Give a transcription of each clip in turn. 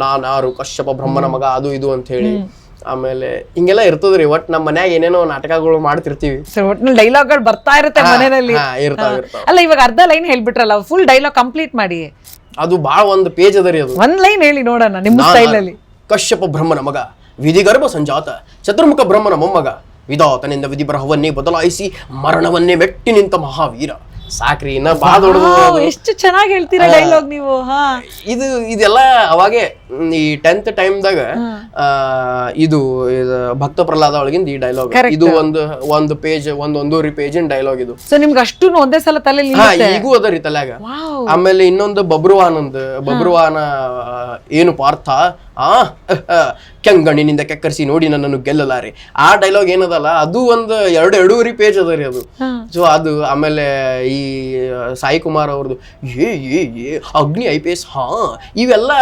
ನಾನ್ ಯಾರು ಕಶ್ಯಪ ಬ್ರಹ್ಮನ ಮಗ ಅದು ಇದು ಅಂತ ಹೇಳಿ. ಆಮೇಲೆ ಹಿಂಗೆಲ್ಲ ಇರ್ತದ್ರಿ ಒಟ್ ನಮ್ಮ ಮನ್ಯಾಗ ಏನೇನೋ ನಾಟಕಗಳು ಮಾಡ್ತಿರ್ತೀವಿ. ಡೈಲಾಗ್ ಬರ್ತಾ ಇರುತ್ತೆ ಮನೆಯಲ್ಲಿ. ಅಲ್ಲ ಇವಾಗ ಅರ್ಧ ಲೈನ್ ಹೇಳ್ಬಿಟ್ರಲ್ಲ ಫುಲ್ ಡೈಲಾಗ್ ಕಂಪ್ಲೀಟ್ ಮಾಡಿ. ಅದು ಬಾಳ ಒಂದು ಪೇಜ್ ಅದರಿ ಅದು. ಒಂದ್ ಲೈನ್ ಹೇಳಿ ನೋಡೋಣ ನಿಮ್ಮ ಸ್ಟೈಲ್ ಅಲ್ಲಿ. ಕಶ್ಯಪ ಬ್ರಹ್ಮನ ಮಗ ವಿಧಿಗರ್ಭ ಸಂಜಾತ ಚತುರ್ಮುಖ ಬ್ರಹ್ಮನ ಮೊಮ್ಮಗ ವಿಧಾತನಿಂದ ವಿಧಿ ಬರಹವನ್ನೇ ಬದಲಾಯಿಸಿ ಮರಣವನ್ನೇ ಮೆಟ್ಟಿ ನಿಂತ ಮಹಾವೀರ. ಸಾಕ್ರಿ ಇನ್ನ ಬಾಳ ದೊಡ್ಡದು ಎಷ್ಟು ಚೆನ್ನಾಗಿ ಹೇಳ್ತೀರಾ ಡೈಲಾಗ್ ನೀವು ಹಾ. ಇದು ಇದೆಲ್ಲ ಅವಾಗೆ ಈ ಟೆಂತ್ ಟೈಮ್ದಾಗ ಇದು ಇದು ಭಕ್ತ ಪ್ರಹ್ಲಾದ ಒಳಗಿಂದ ಈ ಡೈಲಾಗ್ ಇದು ಒಂದು ಒಂದು ಪೇಜ್ ಒಂದ್ ಒಂದೂವರೆ ಪೇಜಿನ ಡೈಲಾಗ್ ಇದು. ಸೊ ನಿಮ್ಗೆ ಅಷ್ಟು ಒಂದೇ ಸಲ ತಲೆ ಈಗೂ ಅದರಿ ತಲ್ಯಾಗ. ತಲೆಗ ಆಮೇಲೆ ಇನ್ನೊಂದು ಬಬ್ರುವಾನಂದ್ ಬಬ್ರುವಾನ ಏನು ಪಾರ್ಥ? ಆ ಕೆಂಗಣ್ಣಿನಿಂದ ಕೆಕ್ಕರಿಸಿ ನೋಡಿ ನನ್ನನ್ನು ಗೆಲ್ಲಲಾರೆ. ಆ ಡೈಲಾಗ್ ಏನದಲ್ಲ ಅದು ಒಂದು ಎರಡು ಎರಡೂವರೆ ಪೇಜ್ ಅದ ರೀ ಅದು. ಸೊ ಅದು ಆಮೇಲೆ ಈ ಸಾಯಿ ಕುಮಾರ್ ಅವ್ರದ್ದು ಏ ಏ ಏ ಅಗ್ನಿ ಐ ಪಿ ಎಸ್ ಹಾ ಇವೆಲ್ಲ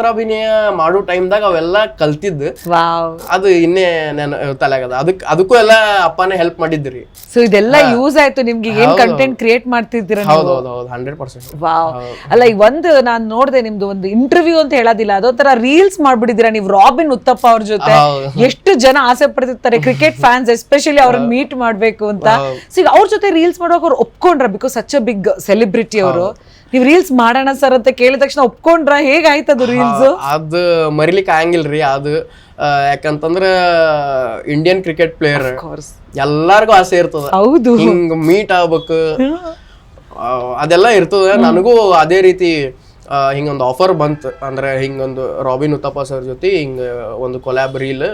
ಏಕಪಾತ್ರಾಭಿನಯ ಮಾಡೋ ಟೈಮ್ದಾಗ ಅವೆಲ್ಲ ಕಲ್ತಿದ್ದು. ವಾವ್. ಅದು ಇನ್ನೇ ನಾನು ತಲೆಗದ ಅದಕ್ಕೆ ಅದಕ್ಕೂ ಎಲ್ಲ ಅಪ್ಪನೇ ಹೆಲ್ಪ್ ಮಾಡಿದ್ರಿ. ಸೊ ಇದೆಲ್ಲ ಯೂಸ್ ಆಯ್ತು ನಿಮ್ಗೆ ಏನ್ ಕಂಟೆಂಟ್ ಕ್ರಿಯೇಟ್ ಮಾಡ್ತಿದ್ದೀರಾ ಹೌದು ಹೌದು ಹೌದು ಹಂಡ್ರೆಡ್ ಪರ್ಸೆಂಟ್ ವಾವ್. ಅಲ್ಲ ಈಗ ಒಂದು ನಾನು ನೋಡಿದೆ ನಿಮ್ದು ಒಂದು ಇಂಟರ್ವ್ಯೂ ಅಂತ ಹೇಳೋದಿಲ್ಲ ಅದೊಂಥರ ರೀಲ್ಸ್ ಮಾಡ್ಬಿಟ್ಟಿದ್ದೀರಾ ನೀವು? ರಾಬಿನ್ ಉತ್ತಪ್ಪ ಅವ್ರ ಜೊತೆ. ಎಷ್ಟು ಜನ ಆಸೆ ಪಡ್ತಿರ್ತಾರೆ ಕ್ರಿಕೆಟ್ ಫ್ಯಾನ್ಸ್ ಎಸ್ಪೆಷಲಿ ಅವ್ರನ್ನ ಮೀಟ್ ಮಾಡ್ಬೇಕು ಅಂತ. ಸೊ ಈಗ ಅವ್ರ ಜೊತೆ ರೀಲ್ಸ್ ಮಾಡುವಾಗ ಅವ್ರು ಒಪ್ಕೊಂಡ್ರ? Because such a big celebrity ಅವರು. ನೀವು ರೀಲ್ಸ್ ಮಾಡೋಣ ಸರ್ ಅಂತ ಕೇಳಿದ ತಕ್ಷಣ ಒಪ್ಕೊಂಡ್ರ? ಹೇಗಾಯ್ತು ಅದು ರೀಲ್ಸ್ ಅದು ಮರಿಲಿಕ್ಕೆ ಆಗಂಗಿಲ್ರಿ ಅದು ಯಾಕಂತಂದ್ರ ಇಂಡಿಯನ್ ಕ್ರಿಕೆಟ್ ಪ್ಲೇಯರ್ ಎಲ್ಲಾರ್ಗು ಆಸೆ ಇರ್ತದ. ಹೌದು. ಹಿಂಗ್ ಮೀಟ್ ಆಗ್ಬೇಕು. ಅದೆಲ್ಲ ಇರ್ತದ. ನನಗೂ ಅದೇ ರೀತಿ ಹಿಂಗೊಂದು ಆಫರ್ ಬಂತು. ಅಂದರೆ ಹಿಂಗೊಂದು ರಾಬಿನ್ ಉತ್ತಪ್ಪ ಸರ್ ಜೊತೆ ಹಿಂಗೆ ಒಂದು ಕೊಲ್ಯಾಬ್ ರೀಲ್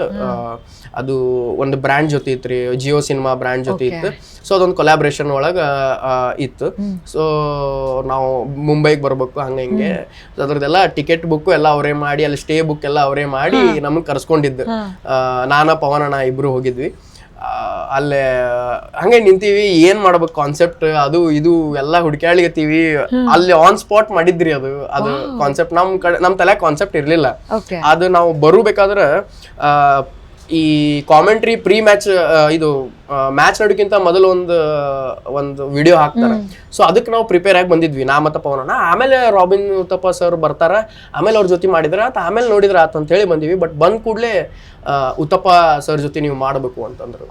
ಅದು ಒಂದು ಬ್ರ್ಯಾಂಡ್ ಜೊತೆ ಇತ್ರಿ ಜಿಯೋ ಸಿನಿಮಾ ಬ್ರ್ಯಾಂಡ್ ಜೊತೆ ಇತ್ತು. ಸೊ ಅದೊಂದು ಕೊಲ್ಯಾಬ್ರೇಷನ್ ಒಳಗ ಇತ್ತು. ಸೊ ನಾವು ಮುಂಬೈಗೆ ಬರ್ಬೇಕು ಹಂಗೆ ಹಿಂಗೆ. ಅದ್ರದ್ದೆಲ್ಲ ಟಿಕೆಟ್ ಬುಕ್ ಎಲ್ಲ ಅವರೇ ಮಾಡಿ ಅಲ್ಲಿ ಸ್ಟೇ ಬುಕ್ ಎಲ್ಲ ಅವರೇ ಮಾಡಿ ನಮಗೆ ಕರ್ಸ್ಕೊಂಡಿದ್ದು. ನಾನು ಪವನಣ್ಣ ಇಬ್ರು ಹೋಗಿದ್ವಿ. ಅಲ್ಲೇ ಹಂಗೆ ನಿಂತೀವಿ ಏನ್ ಮಾಡ್ಬೇಕು ಕಾನ್ಸೆಪ್ಟ್ ಅದು ಇದು ಎಲ್ಲ ಹುಡುಕ್ಯಾಳಿಗತ್ತೀವಿ. ಅಲ್ಲಿ ಆನ್ ಸ್ಪಾಟ್ ಮಾಡಿದ್ರಿ ಅದು ಅದು ಕಾನ್ಸೆಪ್ಟ್ ನಮ್ ಕಡೆ ನಮ್ ತಲೆ ಕಾನ್ಸೆಪ್ಟ್ ಇರ್ಲಿಲ್ಲ. ಅದು ನಾವು ಬರಬೇಕಾದ್ರೆ ಈ ಕಾಮೆಂಟ್ರಿ ಪ್ರೀ ಮ್ಯಾಚ್ ಇದು ಮ್ಯಾಚ್ ನಡೋಕ್ಕಿಂತ ಮೊದಲು ಒಂದು ಒಂದು ವಿಡಿಯೋ ಹಾಕ್ತಾರೆ. ಸೊ ಅದಕ್ಕೆ ನಾವು ಪ್ರಿಪೇರ್ ಆಗಿ ಬಂದಿದ್ವಿ ನಾ ಮತ್ತು ಪವನಣ್ಣ ಆಮೇಲೆ ರಾಬಿನ್ ಉತ್ತಪ್ಪ ಸರ್ ಬರ್ತಾರ. ಆಮೇಲೆ ಅವ್ರ ಜೊತೆ ಮಾಡಿದ್ರ ಆತ ಆಮೇಲೆ ನೋಡಿದ್ರ ಆತ ಅಂತ ಹೇಳಿ ಬಂದಿವಿ. ಬಟ್ ಬಂದ ಕೂಡಲೇ ಉತ್ತಪ್ಪ ಸರ್ ಜೊತೆ ನೀವು ಮಾಡಬೇಕು ಅಂತಂದ್ರು.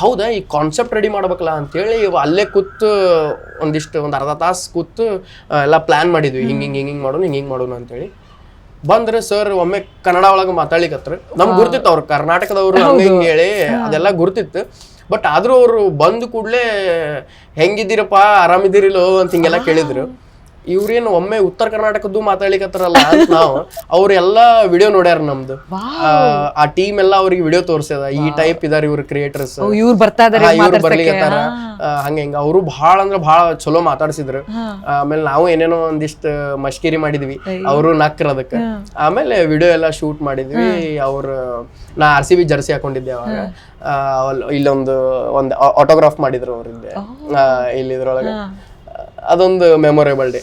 ಹೌದಾ ಈ ಕಾನ್ಸೆಪ್ಟ್ ರೆಡಿ ಮಾಡ್ಬೇಕಲ್ಲ ಅಂತೇಳಿ ಅಲ್ಲೇ ಕೂತು ಒಂದಿಷ್ಟು ಒಂದು ಅರ್ಧ ತಾಸು ಕೂತು ಎಲ್ಲ ಪ್ಲಾನ್ ಮಾಡಿದ್ವಿ. ಹಿಂಗೆ ಹಿಂಗೆ ಹಿಂಗೆ ಹಿಂಗ್ ಮಾಡೋಣ ಹಿಂಗೆ ಹಿಂಗೆ ಮಾಡೋಣ ಅಂತೇಳಿ. ಬಂದ್ರೆ ಸರ್ ಒಮ್ಮೆ ಕನ್ನಡ ಒಳಗೆ ಮಾತಾಡ್ಲಿಕತ್ರ. ನಮ್ಗೆ ಗುರ್ತಿತ್ತು ಅವ್ರು ಕರ್ನಾಟಕದವರು ಹಿಂಗೆ ಹಿಂಗ್ ಹೇಳಿ ಅದೆಲ್ಲ ಗುರ್ತಿತ್ತು. ಬಟ್ ಆದರೂ ಅವರು ಬಂದ ಕೂಡಲೇ ಹೆಂಗಿದ್ದೀರಪ್ಪ ಆರಾಮಿದ್ದೀರಿಲ್ಲೋ? ಅಂತ ಹಿಂಗೆಲ್ಲ ಕೇಳಿದ್ರು. ಇವ್ರೇನು ಒಮ್ಮೆ ಉತ್ತರ ಕರ್ನಾಟಕದ್ದು ಮಾತಾಡ್ಲಿಕತ್ತಾರಲ್ಲ ಅಂತ ನಾವು ಅವ್ರೆಲ್ಲ ವಿಡಿಯೋ ನೋಡ್ಯಾರ ನಮ್ದು. ಆ, ಆ ಟೀಮ್ ಎಲ್ಲ ಅವ್ರಿಗೆ ವಿಡಿಯೋ ತೋರ್ಸ್ಯದ ಈ ಟೈಪ್ ಇದಾರ ಇವ್ರ ಕ್ರಿಯೇಟರ್ಸ್ ಇವ್ರು ಬರ್ತಾ ಇದಾರೆ ಇವ್ರು ಬರ್ಲಿಕತ್ತಾರ. ಹಂಗ ಹಿಂಗ. ಅವರು ಬಹಳ ಅಂದ್ರ ಬಹಳ ಚಲೋ ಮಾತಾಡ್ಸಿದ್ರು. ಆಮೇಲೆ ನಾವು ಏನೇನೋ ಒಂದಿಷ್ಟು ಮಶ್ಕಿರಿ ಮಾಡಿದ್ವಿ. ಅವರು ನಕ್ರ ಅದಕ್ಕೆ. ಆಮೇಲೆ ವಿಡಿಯೋ ಎಲ್ಲ ಶೂಟ್ ಮಾಡಿದ್ವಿ. ಅವ್ರ ನಾ ಆರ್ ಸಿ ಬಿ ಜರ್ಸಿ ಹಾಕೊಂಡಿದ್ದೆ ಅವಾಗ. ಇಲ್ಲೊಂದು ಒಂದು ಆಟೋಗ್ರಾಫ್ ಮಾಡಿದ್ರು ಅವ್ರಿದ್ದೆ. ಇಲ್ಲಿ ಇದ್ರೊಳಗೆ ಅದೊಂದು ಮೆಮೊರೇಬಲ್ ಡೇ